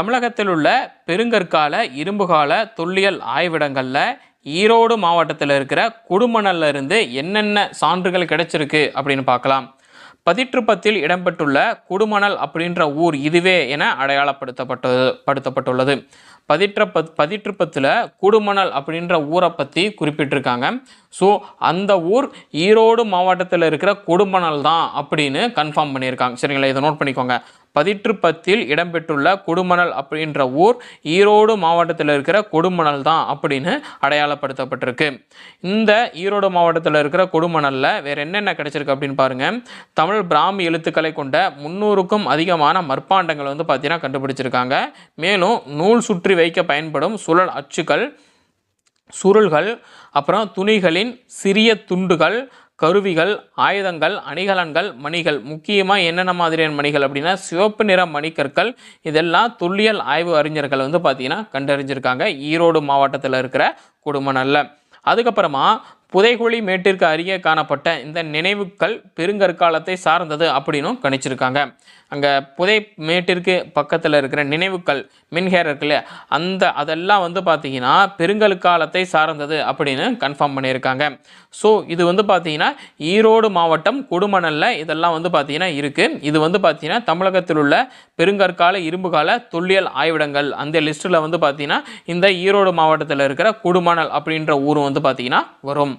தமிழகத்தில் உள்ள பெருங்கற்கால இரும்புகால தொல்லியல் ஆய்விடங்களில் ஈரோடு மாவட்டத்தில் இருக்கிற குடுமணல்ல இருந்து என்னென்ன சான்றுகள் கிடைச்சிருக்கு அப்படின்னு பார்க்கலாம். பதிற்றுப்பத்தில் இடம்பெற்றுள்ள குடுமணல் அப்படின்ற ஊர் இதுவே என அடையாளப்படுத்தப்பட்டது படுத்தப்பட்டுள்ளது. பதிற்றப்பத் பதிற்றுப்பத்தில் குடுமணல் அப்படின்ற ஊரை பற்றி குறிப்பிட்டிருக்காங்க. ஸோ அந்த ஊர் ஈரோடு மாவட்டத்தில் இருக்கிற குடுமணல் தான் அப்படின்னு கன்ஃபார்ம் பண்ணியிருக்காங்க. சரிங்களா? இதை நோட் பண்ணிக்கோங்க. பதிற்றுப்பத்தில் இடம்பெற்றுள்ள குடுமணல் அப்படின்ற ஊர் ஈரோடு மாவட்டத்தில் இருக்கிற கொடுமணல் தான் அப்படின்னு அடையாளப்படுத்தப்பட்டிருக்கு. இந்த ஈரோடு மாவட்டத்தில் இருக்கிற கொடுமணலில் வேற என்னென்ன கிடைச்சிருக்கு அப்படின்னு பாருங்கள் தமிழ் பிராமி எழுத்துக்களை கொண்ட முந்நூறுக்கும் அதிகமான மற்பாண்டங்கள் வந்து பார்த்தீங்கன்னா கண்டுபிடிச்சிருக்காங்க. மேலும் நூல் சுற்றி வைக்க பயன்படும் சுழல் அச்சுக்கள் சுருள்கள் அப்புறம் துணிகளின் சிறிய துண்டுகள் கருவிகள் ஆயுதங்கள் அணிகலன்கள் மணிகள் முக்கியமாக என்னென்ன மாதிரியான மணிகள் அப்படின்னா சிவப்பு நிற மணிக்கற்கள். இதெல்லாம் துல்லியல் ஆய்வு அறிஞர்கள் வந்து பார்த்தீங்கன்னா கண்டறிஞ்சிருக்காங்க. ஈரோடு மாவட்டத்தில் இருக்கிற குடும்பநல்ல அதுக்கப்புறமா புதைகுழி மேட்டிற்கு அருகே காணப்பட்ட இந்த நினைவுக்கள் பெருங்கற்காலத்தை சார்ந்தது அப்படின்னும் கணிச்சிருக்காங்க. அங்கே புதை மேட்டிற்கு பக்கத்தில் இருக்கிற நினைவுக்கள் மின்ஹேர் இருக்குல்ல அந்த அதெல்லாம் வந்து பார்த்தீங்கன்னா பெருங்கற்காலத்தை சார்ந்தது அப்படின்னு கன்ஃபார்ம் பண்ணியிருக்காங்க. ஸோ இது வந்து பார்த்தீங்கன்னா ஈரோடு மாவட்டம் கொடுமணலில் இதெல்லாம் வந்து பார்த்தீங்கன்னா இருக்குது இது வந்து பார்த்தீங்கன்னா தமிழகத்தில் உள்ள பெருங்கற்கால இரும்புகால தொல்லியல் ஆய்விடங்கள். அந்த லிஸ்ட்டில் வந்து பார்த்தீங்கன்னா இந்த ஈரோடு மாவட்டத்தில் இருக்கிற குடுமணல் அப்படின்ற ஊர் வந்து பார்த்தீங்கன்னா வரும்.